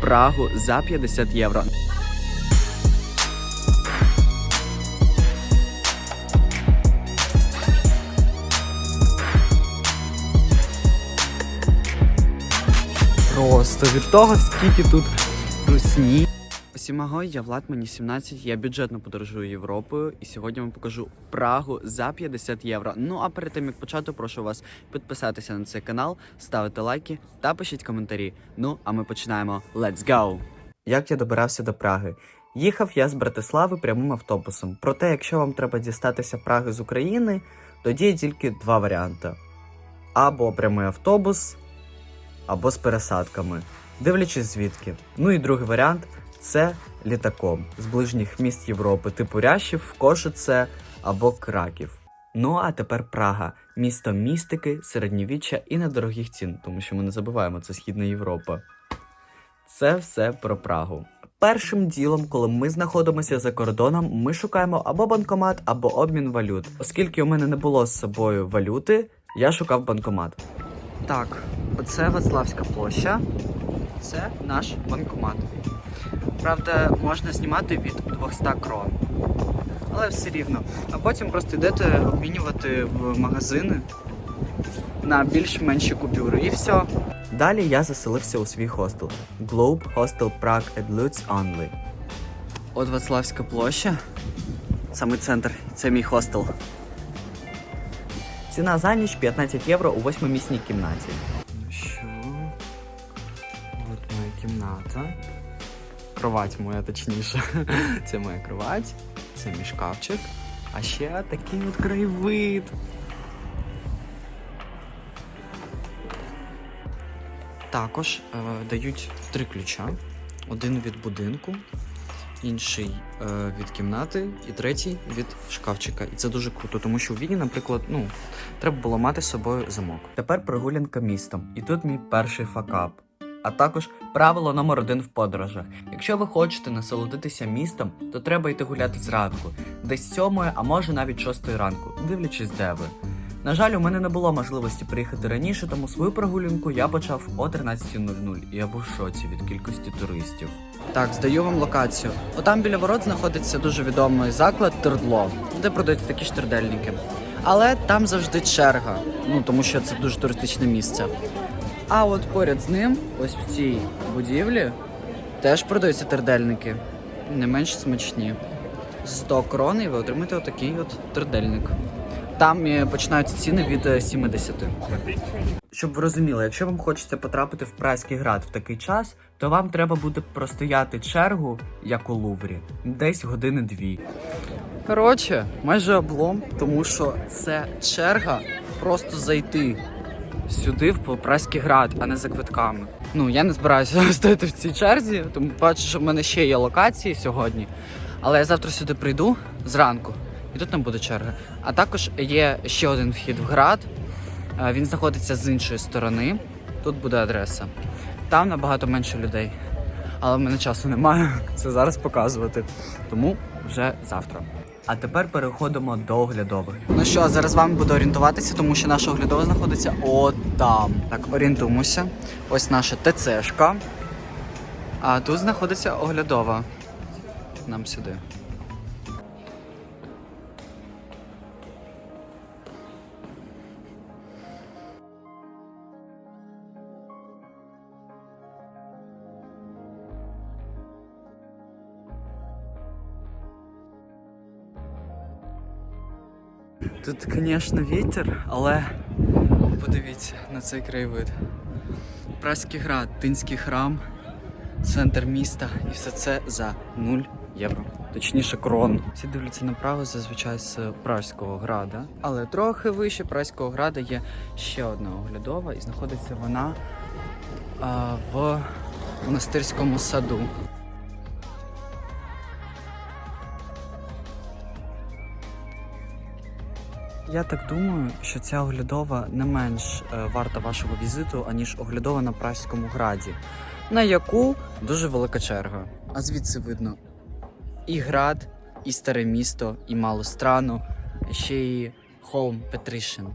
Прагу за 50 євро. Просто від того, скільки тут русні. Усім агой, я Влад, мені 17, я бюджетно подорожую Європою, і сьогодні вам покажу Прагу за 50 євро. Ну а перед тим як почати, прошу вас підписатися на цей канал, ставити лайки та пишіть коментарі. Ну а ми починаємо. Let's go! Як я добирався до Праги? Їхав я з Братислави прямим автобусом. Проте, якщо вам треба дістатися Праги з України, тоді є тільки два варіанти: або прямий автобус, або з пересадками, дивлячись звідки. Ну і другий варіант це літаком з ближніх міст Європи, типу Рящів, Кошице або Краків. Ну а тепер Прага, місто містики, середньовіччя і недорогих цін, тому що ми не забуваємо, це Східна Європа. Це все про Прагу. Першим ділом, коли ми знаходимося за кордоном, ми шукаємо або банкомат, або обмін валют. Оскільки у мене не було з собою валюти, я шукав банкомат. Так, оце Вацлавська площа. Це наш банкомат. Правда, можна знімати від 200 крон. Але все рівно. А потім просто йдете обмінювати в магазини на більш-менші купюри і все. Далі я заселився у свій хостел. Globe Hostel Prague at Lutz Only. От Вацлавська площа. Саме центр. Це мій хостел. Ціна за ніч 15 євро у восьмимісній кімнаті. Ну що? От моя кімната. Кровать моя, точніше. Це моя кровать, це мій шкафчик. А ще такий от краєвид. Також е, дають три ключа: один від будинку, інший е, від кімнати, і третій від шкафчика. І це дуже круто, тому що у Відні, наприклад, ну треба було мати з собою замок. Тепер прогулянка містом, і тут мій перший факап. А також правило номер один в подорожах. Якщо ви хочете насолодитися містом, то треба йти гуляти зранку, десь сьомої, а може навіть шостої ранку, дивлячись, де ви. На жаль, у мене не було можливості приїхати раніше, тому свою прогулянку я почав о 13.00 і я був в шоці від кількості туристів. Так, здаю вам локацію. Отам біля ворот знаходиться дуже відомий заклад Тердло, де продаються такі штердельники. Але там завжди черга, ну тому що це дуже туристичне місце. А от поряд з ним, ось в цій будівлі, теж продаються тердельники. Не менш смачні. 100 крон і ви отримаєте отакий от тердельник. Там е, починаються ціни від е, 70. Щоб ви розуміли, якщо вам хочеться потрапити в Прайський град в такий час, то вам треба буде простояти чергу, як у Луврі, десь години дві. Коротше, майже облом, тому що це черга просто зайти сюди, в Прайський град, а не за квитками. Ну, я не збираюся стояти в цій черзі, тому бачу, що в мене ще є локації сьогодні. Але я завтра сюди прийду зранку, і тут там буде черга. А також є ще один вхід в град. Е, Він знаходиться з іншої сторони. Тут буде адреса. Там набагато менше людей. Але в мене часу немає це зараз показувати. Тому вже завтра. А тепер переходимо до оглядових. Ну що, зараз вами буду орієнтуватися, тому що наша оглядова знаходиться от там. Так, орієнтуємося. Ось наша ТЦшка. А тут знаходиться оглядова. Нам сюди. Тут, звісно, вітер, але подивіться на цей краєвид. Праський град, Тинський храм, центр міста і все це за 0 євро. Точніше, крон. Всі дивляться направо зазвичай з Пражського града. Але трохи вище Пражського града є ще одна оглядова, і знаходиться вона а, в монастирському саду. Я так думаю, що ця оглядова не менш е, варта вашого візиту, аніж оглядова на Пражському граді, на яку дуже велика черга. А звідси видно і град, і старе місто, і мало страну, ще й холм Петришин.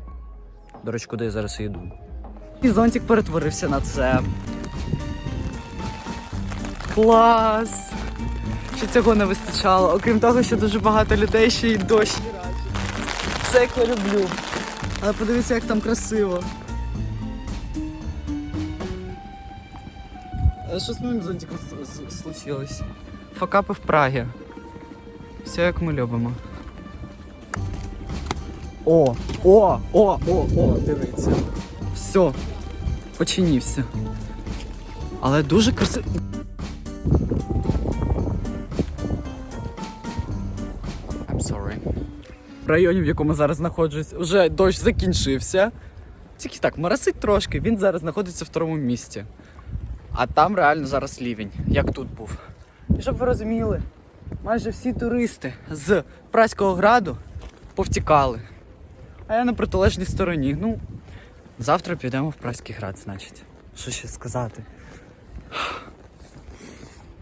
До речі, куди я зараз йду. І зонтик перетворився на це. Клас! Що цього не вистачало. Окрім того, що дуже багато людей, ще й дощ. Я люблю. Але подивіться, як там красиво. Що з моїм зонтиком случилось? Факапи в Прагі. Все як ми любимо. О, о, о, о, о, дивіться. Все. Починівся. Але дуже красиво. В районі, в якому зараз знаходжусь, вже дощ закінчився. Тільки так, моросить трошки, він зараз знаходиться в второму місці. А там реально зараз лівень, як тут був. І щоб ви розуміли, майже всі туристи з Праського граду повтікали. А я на протилежній стороні. Ну, завтра підемо в Праський град, значить. Що ще сказати?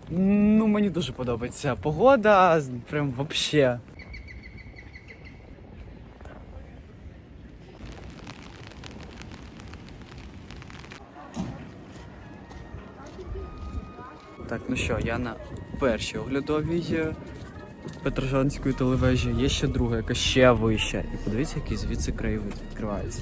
Ну, мені дуже подобається погода, прям вообще. Так, ну що, я на першій оглядовій е, Петрожанської телевежі. Є ще друга, яка ще вища. І подивіться, який звідси краєвид відкривається.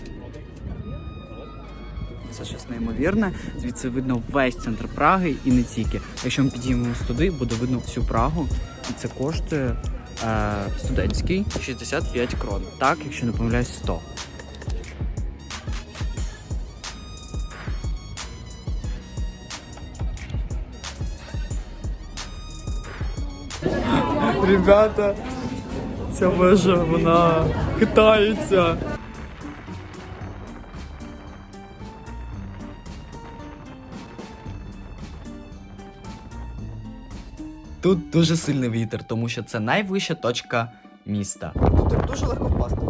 Це щось неймовірне. Звідси видно весь центр Праги і не тільки. Якщо ми підіймемось туди, буде видно всю Прагу. І це коштує е, студентський 65 крон. Так, якщо не помиляюсь, 100. Ребята, ця вежа, вона хитається. Тут дуже сильний вітер, тому що це найвища точка міста. Тут дуже легко впасти.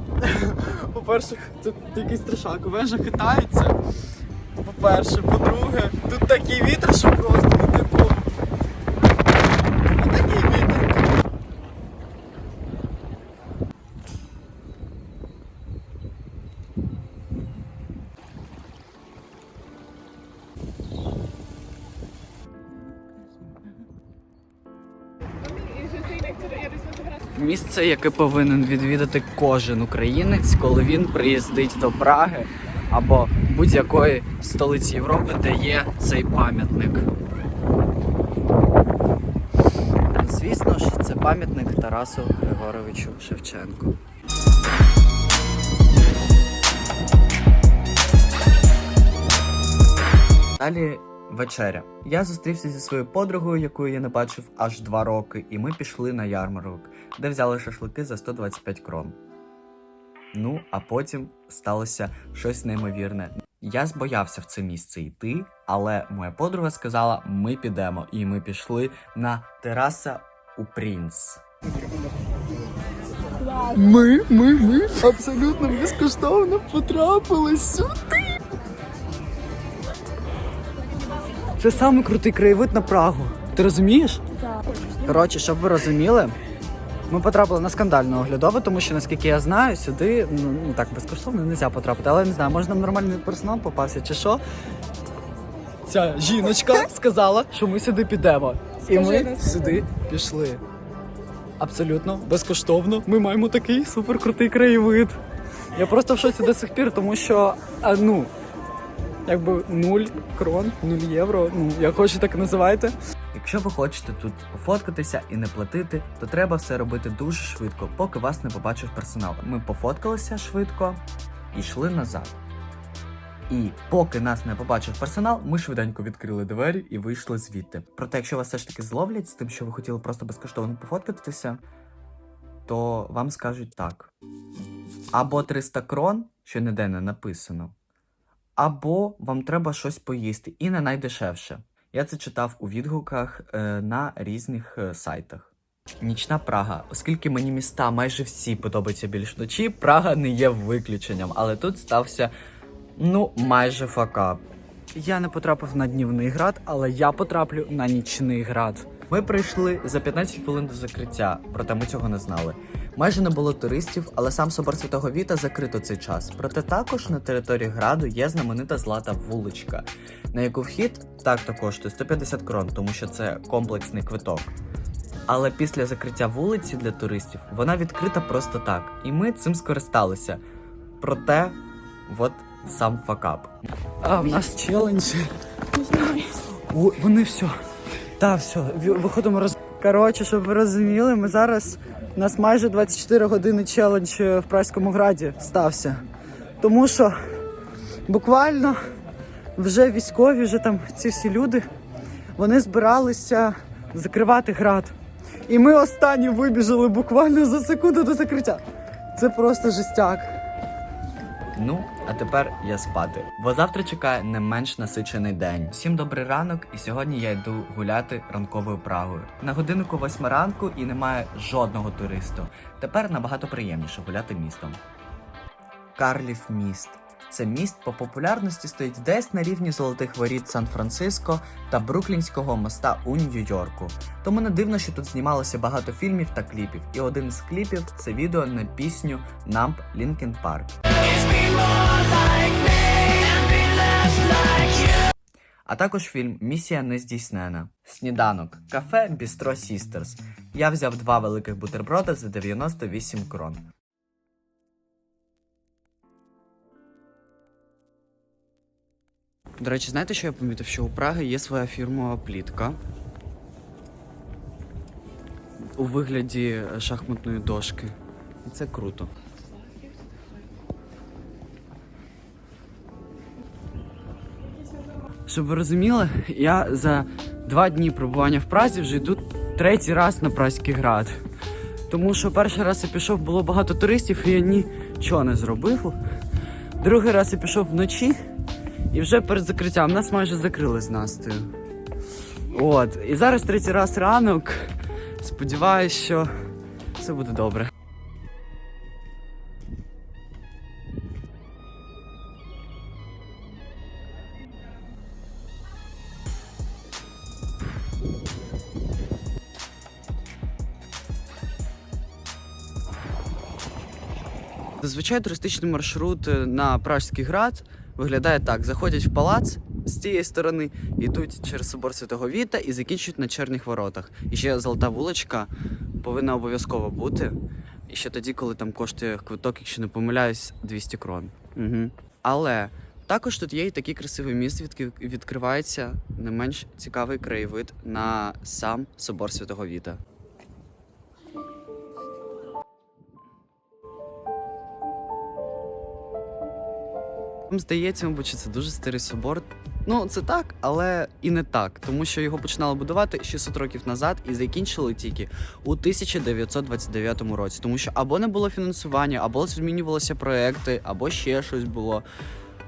По-перше, це якийсь трешак, вежа хитається. По-перше, по-друге, тут такий вітер, що Місце, яке повинен відвідати кожен українець, коли він приїздить до Праги або будь-якої столиці Європи, де є цей пам'ятник. Звісно ж, це пам'ятник Тарасу Григоровичу Шевченку. Далі вечеря. Я зустрівся зі своєю подругою, яку я не бачив аж два роки, і ми пішли на ярмарок, де взяли шашлики за 125 крон. Ну, а потім сталося щось неймовірне. Я збоявся в це місце йти, але моя подруга сказала: ми підемо. І ми пішли на тераса у Принц. Ми, ми, ми абсолютно безкоштовно потрапили сюди. Це самий крутий краєвид на Прагу. Ти розумієш? Так. Коротше, щоб ви розуміли, ми потрапили на скандальну оглядову, тому що, наскільки я знаю, сюди ну, ну так безкоштовно не можна потрапити. Але не знаю, може нам нормальний персонал попався чи що. Ця жіночка сказала, що ми сюди підемо. І ми сюди пішли. Абсолютно безкоштовно. Ми маємо такий суперкрутий краєвид. Я просто в шоці до сих пір, тому що а, ну, якби 0 крон, 0 євро. Ну, як хочете, так і називайте. Якщо ви хочете тут пофоткатися і не платити, то треба все робити дуже швидко, поки вас не побачив персонал. Ми пофоткалися швидко і йшли назад. І поки нас не побачив персонал, ми швиденько відкрили двері і вийшли звідти. Проте, якщо вас все ж таки зловлять з тим, що ви хотіли просто безкоштовно пофоткатися, то вам скажуть так: або 300 крон, що ніде не написано, або вам треба щось поїсти, і не найдешевше. Я це читав у відгуках е, на різних е, сайтах. Нічна Прага, оскільки мені міста майже всі подобаються більш вночі, Прага не є виключенням, але тут стався ну майже факап. Я не потрапив на днівний град, але я потраплю на нічний град. Ми прийшли за 15 хвилин до закриття, проте ми цього не знали. Майже не було туристів, але сам собор Святого Віта закрито цей час. Проте також на території граду є знаменита злата вуличка, на яку вхід так-то коштує 150 крон, тому що це комплексний квиток. Але після закриття вулиці для туристів вона відкрита просто так, і ми цим скористалися. Проте, от сам факап. А в нас челендж. О, вони все. Та, все, виходимо роз. Коротше, щоб ви розуміли, ми зараз. У нас майже 24 години челендж е, в Празькому граді стався. Тому що буквально вже військові, вже там ці всі люди, вони збиралися закривати град. І ми останні вибіжали буквально за секунду до закриття. Це просто жестяк. Ну, а тепер я спати. Бо завтра чекає не менш насичений день. Всім добрий ранок, і сьогодні я йду гуляти ранковою Прагою. На годиннику восьма ранку і немає жодного туристу. Тепер набагато приємніше гуляти містом. Карлів міст. Це міст по популярності стоїть десь на рівні золотих воріт Сан-Франциско та Бруклінського моста у Нью-Йорку. Тому не дивно, що тут знімалося багато фільмів та кліпів. І один з кліпів це відео на пісню Numb Linkin Park. А також фільм Місія нездійснена. Сніданок. Кафе Бістро Сістерс. Я взяв два великих бутерброда за 98 крон. До речі, знаєте, що я помітив? Що у Праги є своя фірмова плітка у вигляді шахматної дошки. І це круто. Щоб ви розуміли, я за два дні перебування в Празі вже йду третій раз на Празький град. Тому що перший раз я пішов, було багато туристів, і я нічого не зробив. Другий раз я пішов вночі, і вже перед закриттям нас майже закрили з Настею. От. І зараз третій раз ранок. Сподіваюсь, що все буде добре. Зазвичай туристичний маршрут е, на Пражський град виглядає так: заходять в палац з цієї сторони, йдуть через собор Святого Віта і закінчують на Черних воротах. І ще золота вуличка повинна обов'язково бути. І ще тоді, коли там коштує квиток, якщо не помиляюсь, 200 крон. Угу. Але також тут є і такий красивий міст, відки- відкривається не менш цікавий краєвид на сам собор Святого Віта. Здається, мабуть, що це дуже старий собор. Ну, це так, але і не так, тому що його починали будувати 600 років назад і закінчили тільки у 1929 році. Тому що або не було фінансування, або змінювалися проекти, або ще щось було.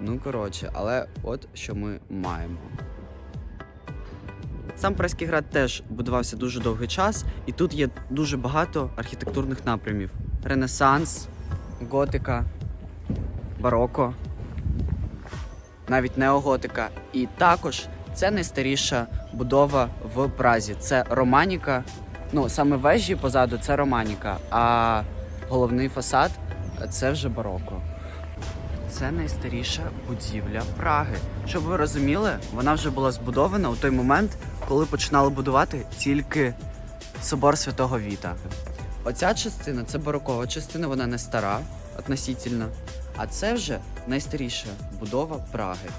Ну, коротше, але от що ми маємо. Сам Праський град теж будувався дуже довгий час, і тут є дуже багато архітектурних напрямів: Ренесанс, готика, бароко навіть неоготика. І також це найстаріша будова в Празі. Це романіка. Ну, саме вежі позаду це романіка, а головний фасад це вже бароко. Це найстаріша будівля Праги. Щоб ви розуміли, вона вже була збудована у той момент, коли починали будувати тільки собор Святого Віта. Оця частина це барокова частина, вона не стара относительно. А це вже найстаріша будова Праги.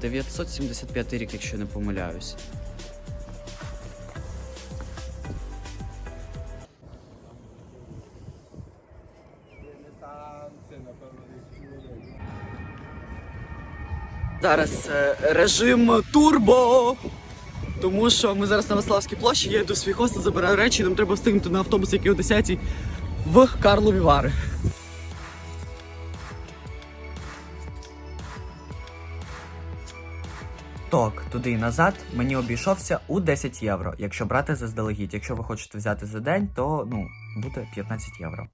975 рік, якщо не помиляюсь. Зараз е, режим турбо. Тому що ми зараз на Ваславській площі, я йду в свій хостел, забираю речі, нам треба встигнути на автобус, який о 10 в Карлові Вари. Ток туди і назад мені обійшовся у 10 євро, якщо брати заздалегідь. Якщо ви хочете взяти за день, то ну буде 15 євро.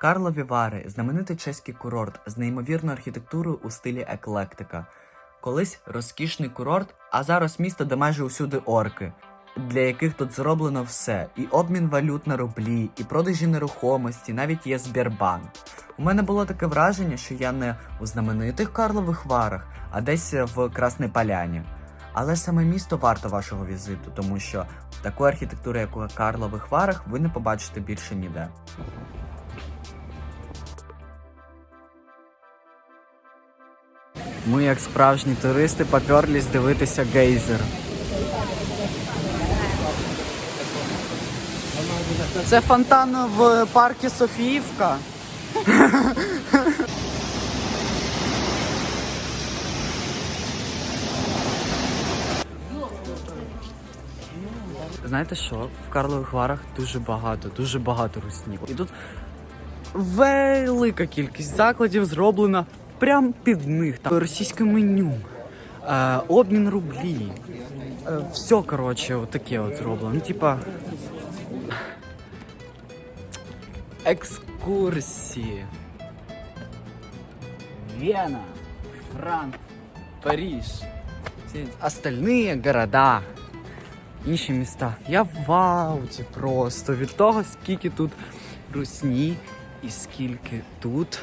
Карлові Вівари знаменитий чеський курорт з неймовірною архітектурою у стилі еклектика. Колись розкішний курорт, а зараз місто, де майже усюди орки. Для яких тут зроблено все: і обмін валют на рублі, і продажі нерухомості, навіть є Сбербанк. У мене було таке враження, що я не у знаменитих Карлових Варах, а десь в Красній Поляні. Але саме місто варто вашого візиту, тому що такої архітектури, як у Карлових Варах, ви не побачите більше ніде. Ми, як справжні туристи, поперлись дивитися гейзер. Це фонтан в парку Софіївка. Знаєте що? В Карлових Варах дуже багато, дуже багато руснів. І тут велика кількість закладів зроблена прямо під них. Там російське меню, е, обмін рублі. Е, все, коротше, от таке от зроблено. Ну, типа. Екскурсії. Вена, Франк, Париж. Всі остальні города. Інші міста. Я в вауті просто від того, скільки тут русні і скільки тут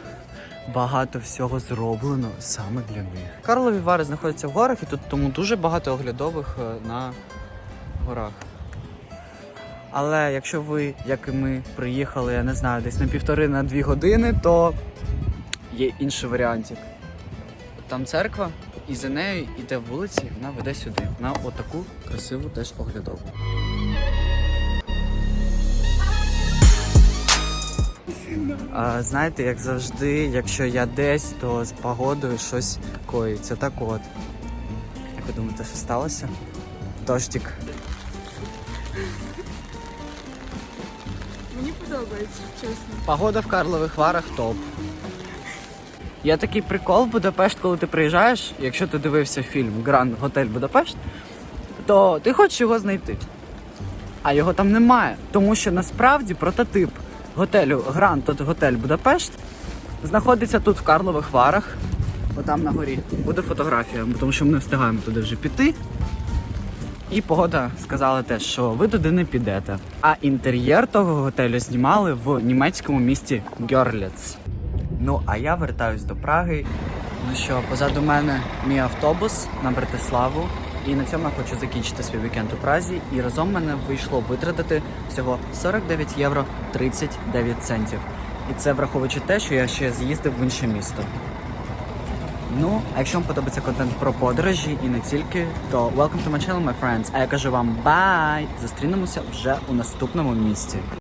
багато всього зроблено саме для них. Карлові Вари знаходяться в горах, і тут тому дуже багато оглядових е, на горах. Але якщо ви, як і ми, приїхали, я не знаю, десь на півтори на дві години, то є інший варіантик. Там церква, і за нею йде вулиці, вона веде сюди, на отаку красиву теж оглядову. А, знаєте, як завжди, якщо я десь, то з погодою щось коїться. Так от. Як ви думаєте, що сталося? Дождик. Мені подобається, чесно. Погода в Карлових Варах топ. Є такий прикол в Будапешт, коли ти приїжджаєш, якщо ти дивився фільм Гранд Готель Будапешт, то ти хочеш його знайти. А його там немає. Тому що насправді прототип готелю Гранд Готель Будапешт знаходиться тут в Карлових Варах. Отам на горі. Буде фотографія, тому що ми не встигаємо туди вже піти. І погода сказала теж, що ви туди не підете. А інтер'єр того готелю знімали в німецькому місті Гьорліц. Ну, а я вертаюсь до Праги. Ну що, позаду мене мій автобус на Братиславу. І на цьому я хочу закінчити свій вікенд у Празі. І разом мене вийшло витратити всього 49 євро 39 центів. І це враховуючи те, що я ще з'їздив в інше місто. Ну, а якщо вам подобається контент про подорожі і не тільки, то welcome to my channel, my friends. А я кажу вам бай! Зустрінемося вже у наступному місті.